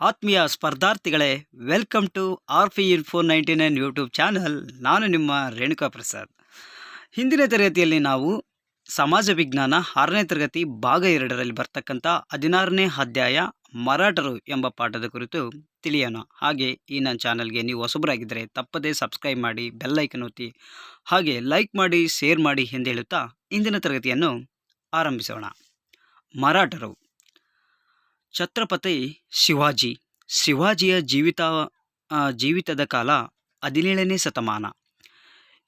ಆತ್ಮೀಯ ಸ್ಪರ್ಧಾರ್ಥಿಗಳೇ, welcome to R P in four ninety nine YouTube channel. ನಾನು ನಿಮ್ಮ ರೇಣುಕಾ ಪ್ರಸಾದ್. ಹಿಂದಿನ ತರಗತಿಯಲ್ಲಿ ನಾವು ಸಮಾಜ ವಿಜ್ಞಾನ ಆರನೇ ತರಗತಿ ಭಾಗ ಎರಡರಲ್ಲಿ ಬರ್ತಕ್ಕಂಥ ಹದಿನಾರನೇ ಅಧ್ಯಾಯ ಮರಾಠರು ಎಂಬ ಪಾಠದ ಕುರಿತು ತಿಳಿಯೋಣ. ಹಾಗೆ ಈ ನನ್ನ ಚಾನಲ್ಗೆ ನೀವು ಹೊಸಬರಾಗಿದ್ದರೆ ತಪ್ಪದೇ ಸಬ್ಸ್ಕ್ರೈಬ್ ಮಾಡಿ ಬೆಲ್ಲೈಕನ್ ಒತ್ತಿ, ಹಾಗೆ ಲೈಕ್ ಮಾಡಿ, ಶೇರ್ ಮಾಡಿ ಎಂದು ಹೇಳುತ್ತಾ ಇಂದಿನ ತರಗತಿಯನ್ನು ಆರಂಭಿಸೋಣ. ಮರಾಠರು ಛತ್ರಪತಿ ಶಿವಾಜಿ. ಶಿವಾಜಿಯ ಜೀವಿತ ಜೀವಿತದ ಕಾಲ ಹದಿನೇಳನೇ ಶತಮಾನ.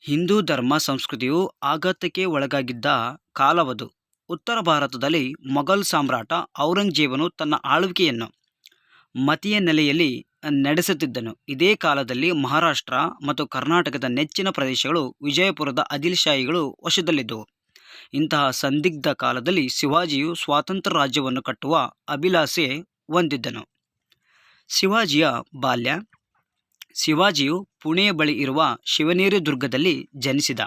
ಹಿಂದೂ ಧರ್ಮ ಸಂಸ್ಕೃತಿಯು ಆಘಾತಕ್ಕೆ ಒಳಗಾಗಿದ್ದ ಕಾಲವದು. ಉತ್ತರ ಭಾರತದಲ್ಲಿ ಮೊಘಲ್ ಸಾಮ್ರಾಟ ಔರಂಗಜೇಬನು ತನ್ನ ಆಳ್ವಿಕೆಯನ್ನು ಮತೀಯ ನೆಲೆಯಲ್ಲಿ ನಡೆಸುತ್ತಿದ್ದನು. ಇದೇ ಕಾಲದಲ್ಲಿ ಮಹಾರಾಷ್ಟ್ರ ಮತ್ತು ಕರ್ನಾಟಕದ ನೆಚ್ಚಿನ ಪ್ರದೇಶಗಳು ವಿಜಯಪುರದ ಆದಿಲ್ಶಾಹಿಗಳು ವಶದಲ್ಲಿದ್ದವು. ಇಂತಹ ಸಂದಿಗ್ಧ ಕಾಲದಲ್ಲಿ ಶಿವಾಜಿಯು ಸ್ವಾತಂತ್ರ್ಯ ರಾಜ್ಯವನ್ನು ಕಟ್ಟುವ ಅಭಿಲಾಷೆ ಹೊಂದಿದ್ದನು. ಶಿವಾಜಿಯ ಬಾಲ್ಯ, ಶಿವಾಜಿಯು ಪುಣೆಯ ಬಳಿ ಇರುವ ಶಿವನೇರಿ ದುರ್ಗದಲ್ಲಿ ಜನಿಸಿದ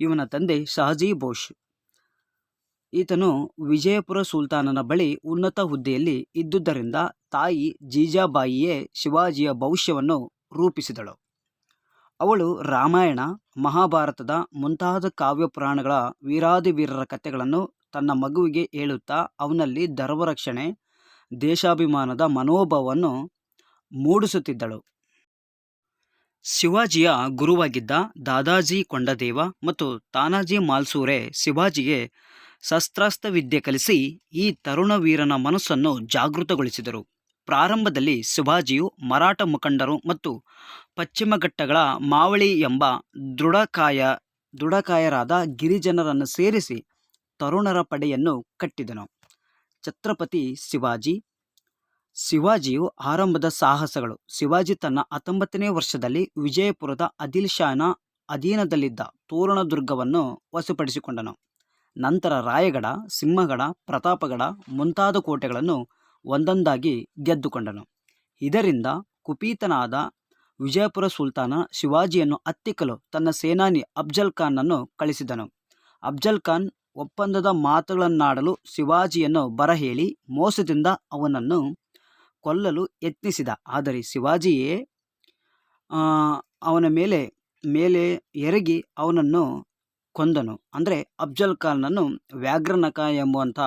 ಇವನ ತಂದೆ ಶಹಜಿ ಬೋಷ್ ಈತನು ವಿಜಯಪುರ ಸುಲ್ತಾನನ ಬಳಿ ಉನ್ನತ ಹುದ್ದೆಯಲ್ಲಿ ಇದ್ದುದರಿಂದ ತಾಯಿ ಜೀಜಾಬಾಯಿಯೇ ಶಿವಾಜಿಯ ಭವಿಷ್ಯವನ್ನು ರೂಪಿಸಿದಳು. ಅವಳು ರಾಮಾಯಣ, ಮಹಾಭಾರತದ ಮುಂತಾದ ಕಾವ್ಯ ಪುರಾಣಗಳ ವೀರಾದಿವೀರರ ಕಥೆಗಳನ್ನು ತನ್ನ ಮಗುವಿಗೆ ಹೇಳುತ್ತಾ ಅವನಲ್ಲಿ ಧರ್ಮರಕ್ಷಣೆ, ದೇಶಾಭಿಮಾನದ ಮನೋಭಾವವನ್ನು ಮೂಡಿಸುತ್ತಿದ್ದಳು. ಶಿವಾಜಿಯ ಗುರುವಾಗಿದ್ದ ದಾದಾಜಿ ಕೊಂಡದೇವ ಮತ್ತು ತಾನಾಜಿ ಮಾಲ್ಸೂರೆ ಶಿವಾಜಿಗೆ ಶಸ್ತ್ರಾಸ್ತ್ರ ವಿದ್ಯೆ ಕಲಿಸಿ ಈ ತರುಣ ವೀರನ ಮನಸ್ಸನ್ನು ಜಾಗೃತಗೊಳಿಸಿದರು. ಪ್ರಾರಂಭದಲ್ಲಿ ಶಿವಾಜಿಯು ಮರಾಠ ಮುಖಂಡರು ಮತ್ತು ಪಶ್ಚಿಮಘಟ್ಟಗಳ ಮಾವಳಿ ಎಂಬ ದೃಢಕಾಯ, ದೃಢಕಾಯರಾದ ಗಿರಿಜನರನ್ನು ಸೇರಿಸಿ ತರುಣರ ಪಡೆಯನ್ನು ಕಟ್ಟಿದನು. ಛತ್ರಪತಿ ಶಿವಾಜಿ, ಶಿವಾಜಿಯು ಆರಂಭದ ಸಾಹಸಗಳು. ಶಿವಾಜಿ ತನ್ನ ಹತ್ತೊಂಬತ್ತನೇ ವರ್ಷದಲ್ಲಿ ವಿಜಯಪುರದ ಅದಿಲ್ ಶಾನ ಅಧೀನದಲ್ಲಿದ್ದ ತೋರಣದುರ್ಗವನ್ನು ವಶಪಡಿಸಿಕೊಂಡನು. ನಂತರ ರಾಯಗಡ, ಸಿಂಹಗಡ, ಪ್ರತಾಪಗಡ ಮುಂತಾದ ಕೋಟೆಗಳನ್ನು ಒಂದೊಂದಾಗಿ ಗೆದ್ದುಕೊಂಡನು. ಇದರಿಂದ ಕುಪಿತನಾದ ವಿಜಯಪುರ ಸುಲ್ತಾನ ಶಿವಾಜಿಯನ್ನು ಹತ್ತಿಕ್ಕಲು ತನ್ನ ಸೇನಾನಿ ಅಫ್ಜಲ್ ಖಾನನ್ನು ಕಳಿಸಿದನು. ಅಫ್ಜಲ್ ಖಾನ್ ಒಪ್ಪಂದದ ಮಾತುಗಳನ್ನಾಡಲು ಶಿವಾಜಿಯನ್ನು ಬರಹೇಳಿ ಮೋಸದಿಂದ ಅವನನ್ನು ಕೊಲ್ಲಲು ಯತ್ನಿಸಿದ. ಆದರೆ ಶಿವಾಜಿಯೇ ಅವನ ಮೇಲೆ ಮೇಲೆ ಎರಗಿ ಅವನನ್ನು ಕೊಂದನು. ಅಂದರೆ ಅಫ್ಜಲ್ ಖಾನನ್ನು ವ್ಯಾಘ್ರನಕ ಎಂಬುವಂಥ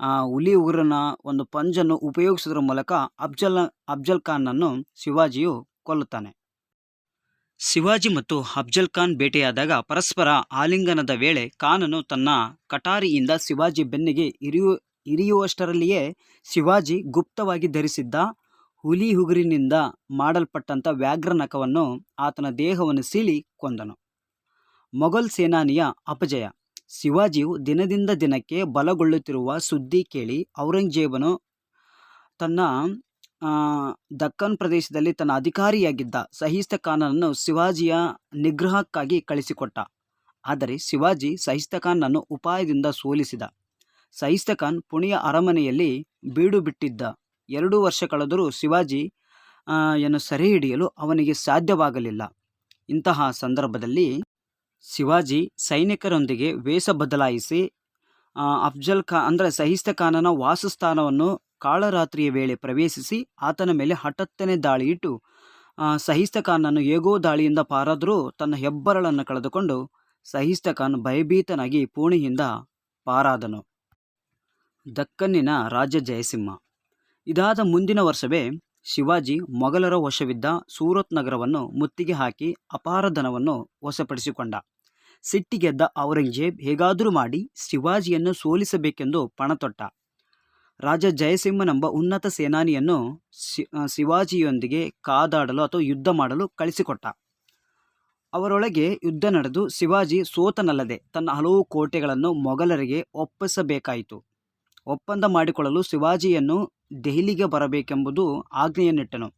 ಹುಲಿ ಉಗುರನ ಒಂದು ಪಂಜನ್ನು ಉಪಯೋಗಿಸುವುದರ ಮೂಲಕ ಅಫ್ಜಲ್ ಅಫ್ಜಲ್ ಖಾನನ್ನು ಶಿವಾಜಿಯು ಕೊಲ್ಲುತ್ತಾನೆ. ಶಿವಾಜಿ ಮತ್ತು ಅಫ್ಜಲ್ ಖಾನ್ ಭೇಟಿಯಾದಾಗ ಪರಸ್ಪರ ಆಲಿಂಗನದ ವೇಳೆ ಖಾನನು ತನ್ನ ಕಟಾರಿಯಿಂದ ಶಿವಾಜಿ ಬೆನ್ನಿಗೆ ಇರಿಯು ಇರಿಯುವಷ್ಟರಲ್ಲಿಯೇ ಶಿವಾಜಿ ಗುಪ್ತವಾಗಿ ಧರಿಸಿದ್ದ ಹುಲಿ ಉಗುರಿನಿಂದ ಮಾಡಲ್ಪಟ್ಟಂಥ ವ್ಯಾಘ್ರನಕವನ್ನು ಆತನ ದೇಹವನ್ನು ಸೀಳಿ ಕೊಂದನು. ಮೊಘಲ್ ಸೇನಾನಿಯ ಅಪಜಯ. ಶಿವಾಜಿಯು ದಿನದಿಂದ ದಿನಕ್ಕೆ ಬಲಗೊಳ್ಳುತ್ತಿರುವ ಸುದ್ದಿ ಕೇಳಿ ಔರಂಗಜೇಬನು ತನ್ನ ದಕ್ಕನ್ ಪ್ರದೇಶದಲ್ಲಿ ತನ್ನ ಅಧಿಕಾರಿಯಾಗಿದ್ದ ಸಹಿಸ್ತ ಖಾನನನ್ನು ಶಿವಾಜಿಯ ನಿಗ್ರಹಕ್ಕಾಗಿ ಕಳಿಸಿಕೊಟ್ಟ. ಆದರೆ ಶಿವಾಜಿ ಸಹಿಸ್ತ ಖಾನನನ್ನು ಉಪಾಯದಿಂದ ಸೋಲಿಸಿದ. ಸಹಿಸ್ತ ಖಾನ್ ಪುಣೆಯ ಅರಮನೆಯಲ್ಲಿ ಬೀಡು ಬಿಟ್ಟಿದ್ದ. ಎರಡು ವರ್ಷ ಕಳೆದರೂ ಶಿವಾಜಿ ಯನ್ನು ಸೆರೆ ಹಿಡಿಯಲು ಅವನಿಗೆ ಸಾಧ್ಯವಾಗಲಿಲ್ಲ. ಇಂತಹ ಸಂದರ್ಭದಲ್ಲಿ ಶಿವಾಜಿ ಸೈನಿಕರೊಂದಿಗೆ ವೇಷ ಬದಲಾಯಿಸಿ ಅಫ್ಜಲ್ ಖಾ, ಅಂದರೆ ಸಹಿಸ್ತ ಖಾನನ ವಾಸಸ್ಥಾನವನ್ನು ಕಾಳರಾತ್ರಿಯ ವೇಳೆ ಪ್ರವೇಶಿಸಿ ಆತನ ಮೇಲೆ ಹಠತ್ತನೇ ದಾಳಿಯಿಟ್ಟು ಸಹಿಸ್ತ ಖಾನನ್ನು ಹೇಗೋ ದಾಳಿಯಿಂದ ಪಾರಾದರೂ ತನ್ನ ಹೆಬ್ಬರಳನ್ನು ಕಳೆದುಕೊಂಡು ಸಹಿಸ್ತ ಖಾನ್ ಭಯಭೀತನಾಗಿ ಪೂಣೆಯಿಂದ ಪಾರಾದನು. ದಕ್ಕನ್ನಿನ ರಾಜ ಜಯಸಿಂಹ. ಇದಾದ ಮುಂದಿನ ವರ್ಷವೇ ಶಿವಾಜಿ ಮೊಘಲರ ವಶವಿದ್ದ ಸೂರತ್ ನಗರವನ್ನು ಮುತ್ತಿಗೆ ಹಾಕಿ ಅಪಾರ ಧನವನ್ನು ವಶಪಡಿಸಿಕೊಂಡ. ಸಿಟ್ಟಿಗೆದ್ದ ಔರಂಗಜೇಬ್ ಹೇಗಾದರೂ ಮಾಡಿ ಶಿವಾಜಿಯನ್ನು ಸೋಲಿಸಬೇಕೆಂದು ಪಣತೊಟ್ಟ. ರಾಜ ಜಯಸಿಂಹನೆಂಬ ಉನ್ನತ ಸೇನಾನಿಯನ್ನು ಶಿವಾಜಿಯೊಂದಿಗೆ ಕಾದಾಡಲು ಅಥವಾ ಯುದ್ಧ ಮಾಡಲು ಕಳಿಸಿಕೊಟ್ಟ. ಅವರೊಳಗೆ ಯುದ್ಧ ನಡೆದು ಶಿವಾಜಿ ಸೋತನಲ್ಲದೆ ತನ್ನ ಹಲವು ಕೋಟೆಗಳನ್ನು ಮೊಘಲರಿಗೆ ಒಪ್ಪಿಸಬೇಕಾಯಿತು. ಒಪ್ಪಂದ ಮಾಡಿಕೊಳ್ಳಲು ಶಿವಾಜಿಯನ್ನು ದೆಹಲಿಗೆ ಬರಬೇಕೆಂಬುದು ಆಜ್ಞೆಯನ್ನಿಟ್ಟನು.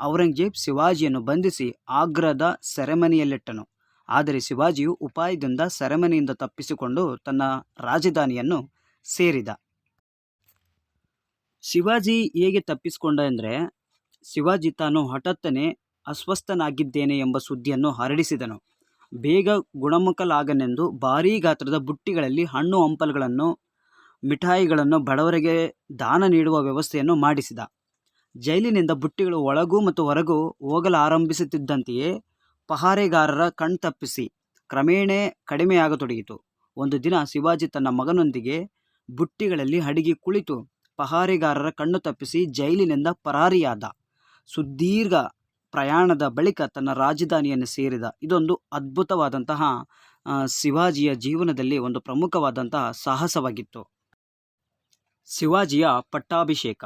ಔರಂಗಜೇಬ್ ಶಿವಾಜಿಯನ್ನು ಬಂಧಿಸಿ ಆಗ್ರಾದ ಸೆರೆಮನೆಯಲ್ಲಿಟ್ಟನು. ಆದರೆ ಶಿವಾಜಿಯು ಉಪಾಯದಿಂದ ಸೆರೆಮನೆಯಿಂದ ತಪ್ಪಿಸಿಕೊಂಡು ತನ್ನ ರಾಜಧಾನಿಯನ್ನು ಸೇರಿದ. ಶಿವಾಜಿ ಹೇಗೆ ತಪ್ಪಿಸಿಕೊಂಡ ಅಂದರೆ, ಶಿವಾಜಿ ತಾನು ಹಠಾತ್ತನೆ ಅಸ್ವಸ್ಥನಾಗಿದ್ದೇನೆ ಎಂಬ ಸುದ್ದಿಯನ್ನು ಹರಡಿಸಿದನು. ಬೇಗ ಗುಣಮುಖಲಾಗನೆಂದು ಭಾರೀ ಗಾತ್ರದ ಬುಟ್ಟಿಗಳಲ್ಲಿ ಹಣ್ಣು ಹಂಪಲುಗಳನ್ನು, ಮಿಠಾಯಿಗಳನ್ನು ಬಡವರಿಗೆ ದಾನ ನೀಡುವ ವ್ಯವಸ್ಥೆಯನ್ನು ಮಾಡಿಸಿದ. ಜೈಲಿನಿಂದ ಬುಟ್ಟಿಗಳು ಒಳಗೂ ಮತ್ತು ಹೊರಗೂ ಹೋಗಲಾರಂಭಿಸುತ್ತಿದ್ದಂತೆಯೇ ಪಹಾರೆಗಾರರ ಕಣ್ತಪ್ಪಿಸಿ ಕ್ರಮೇಣೇ ಕಡಿಮೆಯಾಗತೊಡಗಿತು. ಒಂದು ದಿನ ಶಿವಾಜಿ ತನ್ನ ಮಗನೊಂದಿಗೆ ಬುಟ್ಟಿಗಳಲ್ಲಿ ಅಡಗಿ ಕುಳಿತು ಪಹಾರೆಗಾರರ ಕಣ್ಣು ತಪ್ಪಿಸಿ ಜೈಲಿನಿಂದ ಪರಾರಿಯಾದ. ಸುದೀರ್ಘ ಪ್ರಯಾಣದ ಬಳಿಕ ತನ್ನ ರಾಜಧಾನಿಯನ್ನು ಸೇರಿದ. ಇದೊಂದು ಅದ್ಭುತವಾದಂತಹ ಶಿವಾಜಿಯ ಜೀವನದಲ್ಲಿ ಒಂದು ಪ್ರಮುಖವಾದಂತಹ ಸಾಹಸವಾಗಿತ್ತು. ಶಿವಾಜಿಯ ಪಟ್ಟಾಭಿಷೇಕ.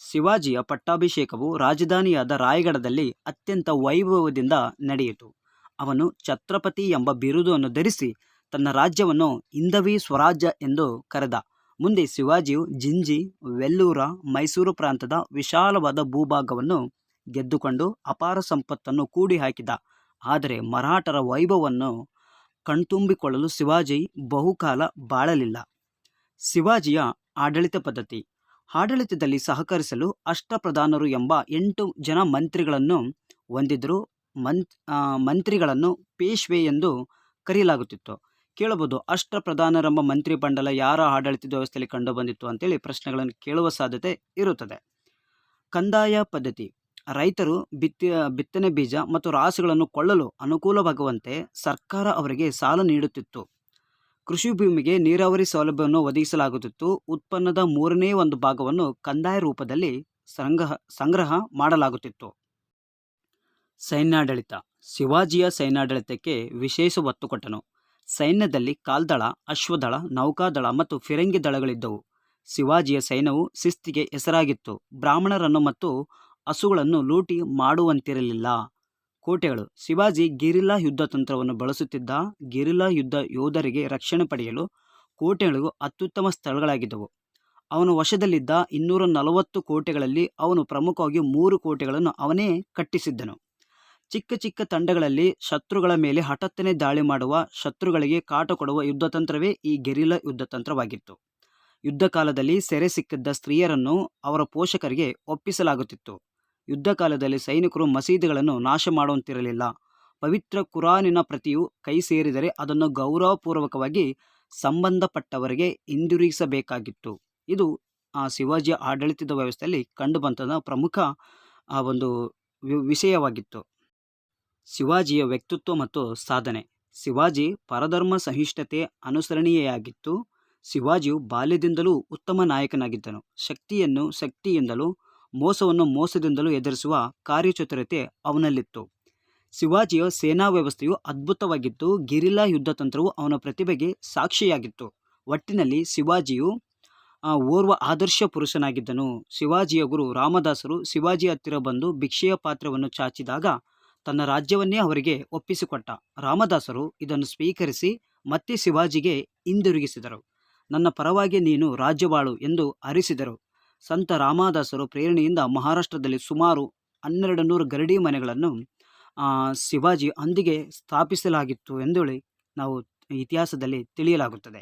ಶಿವಾಜಿಯ ಪಟ್ಟಾಭಿಷೇಕವು ರಾಜಧಾನಿಯಾದ ರಾಯಗಢದಲ್ಲಿ ಅತ್ಯಂತ ವೈಭವದಿಂದ ನಡೆಯಿತು. ಅವನು ಛತ್ರಪತಿ ಎಂಬ ಬಿರುದನ್ನು ಧರಿಸಿ ತನ್ನ ರಾಜ್ಯವನ್ನು ಹಿಂದವಿ ಸ್ವರಾಜ್ಯ ಎಂದು ಕರೆದ. ಮುಂದೆ ಶಿವಾಜಿಯು ಜಿಂಜಿ, ವೆಲ್ಲೂರ, ಮೈಸೂರು ಪ್ರಾಂತದ ವಿಶಾಲವಾದ ಭೂಭಾಗವನ್ನು ಗೆದ್ದುಕೊಂಡು ಅಪಾರ ಸಂಪತ್ತನ್ನು ಕೂಡಿ ಹಾಕಿದ ಆದರೆ ಮರಾಠರ ವೈಭವವನ್ನು ಕಣ್ತುಂಬಿಕೊಳ್ಳಲು ಶಿವಾಜಿ ಬಹುಕಾಲ ಬಾಳಲಿಲ್ಲ. ಶಿವಾಜಿಯ ಆಡಳಿತ ಪದ್ಧತಿ ಆಡಳಿತದಲ್ಲಿ ಸಹಕರಿಸಲು ಅಷ್ಟಪ್ರಧಾನರು ಎಂಬ ಎಂಟು ಜನ ಮಂತ್ರಿಗಳನ್ನು ಹೊಂದಿದ್ದರು ಮಂತ್ ಮಂತ್ರಿಗಳನ್ನು ಪೇಶ್ವೆ ಎಂದು ಕರೆಯಲಾಗುತ್ತಿತ್ತು. ಕೇಳಬಹುದು, ಅಷ್ಟಪ್ರಧಾನರೆಂಬ ಮಂತ್ರಿ ಮಂಡಲ ಯಾರ ಆಡಳಿತದ ವ್ಯವಸ್ಥೆಯಲ್ಲಿ ಕಂಡು ಬಂದಿತ್ತು ಅಂತೇಳಿ ಪ್ರಶ್ನೆಗಳನ್ನು ಕೇಳುವ ಸಾಧ್ಯತೆ ಇರುತ್ತದೆ. ಕಂದಾಯ ಪದ್ಧತಿ, ರೈತರು ಬಿತ್ತಿ, ಬಿತ್ತನೆ ಬೀಜ ಮತ್ತು ರಾಸುಗಳನ್ನು ಕೊಳ್ಳಲು ಅನುಕೂಲವಾಗುವಂತೆ ಸರ್ಕಾರ ಅವರಿಗೆ ಸಾಲ ನೀಡುತ್ತಿತ್ತು. ಕೃಷಿ ಭೂಮಿಗೆ ನೀರಾವರಿ ಸೌಲಭ್ಯವನ್ನು ಒದಗಿಸಲಾಗುತ್ತಿತ್ತು. ಉತ್ಪನ್ನದ ಮೂರನೇ ಒಂದು ಭಾಗವನ್ನು ಕಂದಾಯ ರೂಪದಲ್ಲಿ ಸಂಗ್ರಹ ಸಂಗ್ರಹ ಮಾಡಲಾಗುತ್ತಿತ್ತು. ಸೈನ್ಯಾಡಳಿತ. ಶಿವಾಜಿಯ ಸೈನ್ಯಾಡಳಿತಕ್ಕೆ ವಿಶೇಷ ಒತ್ತು ಕೊಟ್ಟನು. ಸೈನ್ಯದಲ್ಲಿ ಕಾಲ್ದಳ, ಅಶ್ವದಳ, ನೌಕಾದಳ ಮತ್ತು ಫಿರಂಗಿ ದಳಗಳಿದ್ದವು. ಶಿವಾಜಿಯ ಸೈನ್ಯವು ಶಿಸ್ತಿಗೆ ಹೆಸರಾಗಿತ್ತು. ಬ್ರಾಹ್ಮಣರನ್ನು ಮತ್ತು ಹಸುಗಳನ್ನು ಲೂಟಿ ಮಾಡುವಂತಿರಲಿಲ್ಲ. ಕೋಟೆಗಳು. ಶಿವಾಜಿ ಗೆರಿಲ್ಲಾ ಯುದ್ಧ ತಂತ್ರವನ್ನು ಬಳಸುತ್ತಿದ್ದ ಗೆರಿಲ್ಲಾ ಯುದ್ಧ ಯೋಧರಿಗೆ ರಕ್ಷಣೆ ಪಡೆಯಲು ಕೋಟೆಗಳು ಅತ್ಯುತ್ತಮ ಸ್ಥಳಗಳಾಗಿದ್ದವು. ಅವನ ವಶದಲ್ಲಿದ್ದ ಇನ್ನೂರ ನಲವತ್ತು ಕೋಟೆಗಳಲ್ಲಿ ಅವನು ಪ್ರಮುಖವಾಗಿ ಮೂರು ಕೋಟೆಗಳನ್ನು ಅವನೇ ಕಟ್ಟಿಸಿದ್ದನು. ಚಿಕ್ಕ ಚಿಕ್ಕ ತಂಡಗಳಲ್ಲಿ ಶತ್ರುಗಳ ಮೇಲೆ ಹಠತ್ತನೆ ದಾಳಿ ಮಾಡುವ ಶತ್ರುಗಳಿಗೆ ಕಾಟ ಕೊಡುವ ಯುದ್ಧತಂತ್ರವೇ ಈ ಗೆರಿಲ್ಲಾ ಯುದ್ಧ ತಂತ್ರವಾಗಿತ್ತು. ಯುದ್ಧ ಕಾಲದಲ್ಲಿ ಸೆರೆ ಸಿಕ್ಕಿದ್ದ ಸ್ತ್ರೀಯರನ್ನು ಅವರ ಪೋಷಕರಿಗೆ ಒಪ್ಪಿಸಲಾಗುತ್ತಿತ್ತು. ಯುದ್ಧ ಕಾಲದಲ್ಲಿ ಸೈನಿಕರು ಮಸೀದಿಗಳನ್ನು ನಾಶ ಮಾಡುವಂತಿರಲಿಲ್ಲ. ಪವಿತ್ರ ಕುರಾನಿನ ಪ್ರತಿಯು ಕೈ ಸೇರಿದರೆ ಅದನ್ನು ಗೌರವಪೂರ್ವಕವಾಗಿ ಸಂಬಂಧಪಟ್ಟವರಿಗೆ ಹಿಂದಿರುಗಿಸಬೇಕಾಗಿತ್ತು. ಇದು ಆ ಶಿವಾಜಿಯ ಆಡಳಿತದ ವ್ಯವಸ್ಥೆಯಲ್ಲಿ ಕಂಡುಬಂತಹ ಪ್ರಮುಖ, ಆ, ಒಂದು ವಿಷಯವಾಗಿತ್ತು. ಶಿವಾಜಿಯ ವ್ಯಕ್ತಿತ್ವ ಮತ್ತು ಸಾಧನೆ. ಶಿವಾಜಿ ಪರಧರ್ಮ ಸಹಿಷ್ಣುತೆ ಅನುಸರಣೀಯಾಗಿತ್ತು ಶಿವಾಜಿಯು ಬಾಲ್ಯದಿಂದಲೂ ಉತ್ತಮ ನಾಯಕನಾಗಿದ್ದನು. ಶಕ್ತಿಯನ್ನು ಶಕ್ತಿಯಿಂದಲೂ ಮೋಸವನ್ನು ಮೋಸದಿಂದಲೂ ಎದುರಿಸುವ ಕಾರ್ಯಚತುರತೆ ಅವನಲ್ಲಿತ್ತು. ಶಿವಾಜಿಯ ಸೇನಾ ವ್ಯವಸ್ಥೆಯು ಅದ್ಭುತವಾಗಿತ್ತು ಗಿರಿಲಾ ಯುದ್ಧ ತಂತ್ರವು ಅವನ ಪ್ರತಿಭೆಗೆ ಸಾಕ್ಷಿಯಾಗಿತ್ತು. ಒಟ್ಟಿನಲ್ಲಿ ಶಿವಾಜಿಯು ಓರ್ವ ಆದರ್ಶ ಪುರುಷನಾಗಿದ್ದನು. ಶಿವಾಜಿಯ ಗುರು ರಾಮದಾಸರು ಶಿವಾಜಿ ಹತ್ತಿರ ಬಂದು ಭಿಕ್ಷೆಯ ಪಾತ್ರವನ್ನು ಚಾಚಿದಾಗ ತನ್ನ ರಾಜ್ಯವನ್ನೇ ಅವರಿಗೆ ಒಪ್ಪಿಸಿಕೊಟ್ಟ. ರಾಮದಾಸರು ಇದನ್ನು ಸ್ವೀಕರಿಸಿ ಮತ್ತೆ ಶಿವಾಜಿಗೆ ಹಿಂದಿರುಗಿಸಿದರು. ನನ್ನ ಪರವಾಗಿ ನೀನು ರಾಜ್ಯವಾಳು ಎಂದು ಅರಿಸಿದರು. ಸಂತ ರಾಮದಾಸರು ಪ್ರೇರಣೆಯಿಂದ ಮಹಾರಾಷ್ಟ್ರದಲ್ಲಿ ಸುಮಾರು ಹನ್ನೆರಡು ನೂರು ಗರಡಿ ಮನೆಗಳನ್ನು ಶಿವಾಜಿ ಅಂದಿಗೆ ಸ್ಥಾಪಿಸಲಾಗಿತ್ತು ಎಂದೇಳಿ ನಾವು ಇತಿಹಾಸದಲ್ಲಿ ತಿಳಿಯಲಾಗುತ್ತದೆ.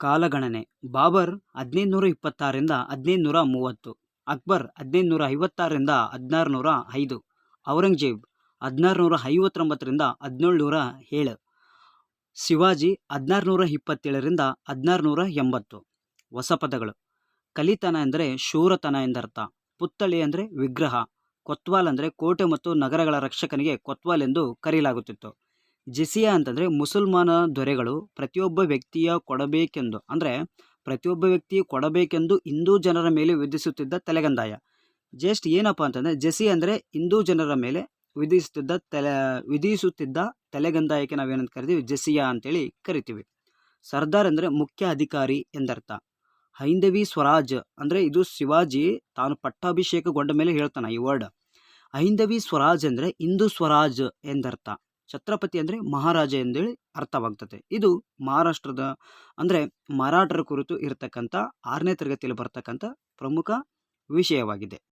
ಕಾಲಗಣನೆ, ಬಾಬರ್ ಹದಿನೈದು ನೂರ ಇಪ್ಪತ್ತಾರರಿಂದ ಹದಿನೈದು ನೂರ ಮೂವತ್ತು, ಅಕ್ಬರ್ ಹದಿನೈದು ನೂರ ಐವತ್ತಾರರಿಂದ ಹದಿನಾರು ನೂರ ಐದು, ಔರಂಗಜೇಬ್ ಹದಿನಾರು ನೂರ ಐವತ್ತೊಂಬತ್ತರಿಂದ ಹದಿನೇಳು ನೂರ ಏಳು, ಶಿವಾಜಿ ಹದಿನಾರು ನೂರ ಇಪ್ಪತ್ತೇಳರಿಂದ ಹದಿನಾರು ನೂರ ಎಂಬತ್ತು ಹೊಸ ಪದಗಳು ಕಲಿತನ ಎಂದರೆ ಶೂರತನ ಎಂದರ್ಥ. ಪುತ್ಥಳಿ ಅಂದರೆ ವಿಗ್ರಹ. ಕೊತ್ವಾಲ್ ಅಂದರೆ ಕೋಟೆ ಮತ್ತು ನಗರಗಳ ರಕ್ಷಕನಿಗೆ ಕೊತ್ವಾಲ್ ಎಂದು ಕರೆಯಲಾಗುತ್ತಿತ್ತು. ಜೆಸಿಯಾ ಅಂತಂದರೆ ಮುಸಲ್ಮಾನ ದೊರೆಗಳು ಪ್ರತಿಯೊಬ್ಬ ವ್ಯಕ್ತಿಯ ಕೊಡಬೇಕೆಂದು, ಅಂದರೆ ಪ್ರತಿಯೊಬ್ಬ ವ್ಯಕ್ತಿ ಕೊಡಬೇಕೆಂದು ಹಿಂದೂ ಜನರ ಮೇಲೆ ವಿಧಿಸುತ್ತಿದ್ದ ತಲೆಗಂದಾಯ. ಜಸ್ಟ್ ಏನಪ್ಪ ಅಂತಂದರೆ ಜೆಸಿ ಅಂದರೆ ಹಿಂದೂ ಜನರ ಮೇಲೆ ವಿಧಿಸುತ್ತಿದ್ದ ತಲೆ, ವಿಧಿಸುತ್ತಿದ್ದ ತಲೆಗಂದಾಯಕ್ಕೆ ನಾವೇನಂತ ಕರಿತೀವಿ? ಜೆಸಿಯಾ ಅಂತೇಳಿ ಕರಿತೀವಿ. ಸರ್ದಾರ್ ಅಂದರೆ ಮುಖ್ಯ ಅಧಿಕಾರಿ ಎಂದರ್ಥ. ಹೈಂದವಿ ಸ್ವರಾಜ್ ಅಂದರೆ ಇದು ಶಿವಾಜಿ ತಾನು ಪಟ್ಟಾಭಿಷೇಕಗೊಂಡ ಮೇಲೆ ಹೇಳ್ತಾನೆ ಈ ವರ್ಡ್ ಹೈಂದವಿ ಸ್ವರಾಜ್ ಅಂದರೆ ಹಿಂದೂ ಸ್ವರಾಜ್ ಎಂದರ್ಥ. ಛತ್ರಪತಿ ಅಂದರೆ ಮಹಾರಾಜ ಎಂದೇಳಿ ಅರ್ಥವಾಗ್ತದೆ. ಇದು ಮಹಾರಾಷ್ಟ್ರದ ಅಂದರೆ ಮರಾಠರ ಕುರಿತು ಇರತಕ್ಕಂಥ ಆರನೇ ತರಗತಿಯಲ್ಲಿ ಬರ್ತಕ್ಕಂಥ ಪ್ರಮುಖ ವಿಷಯವಾಗಿದೆ.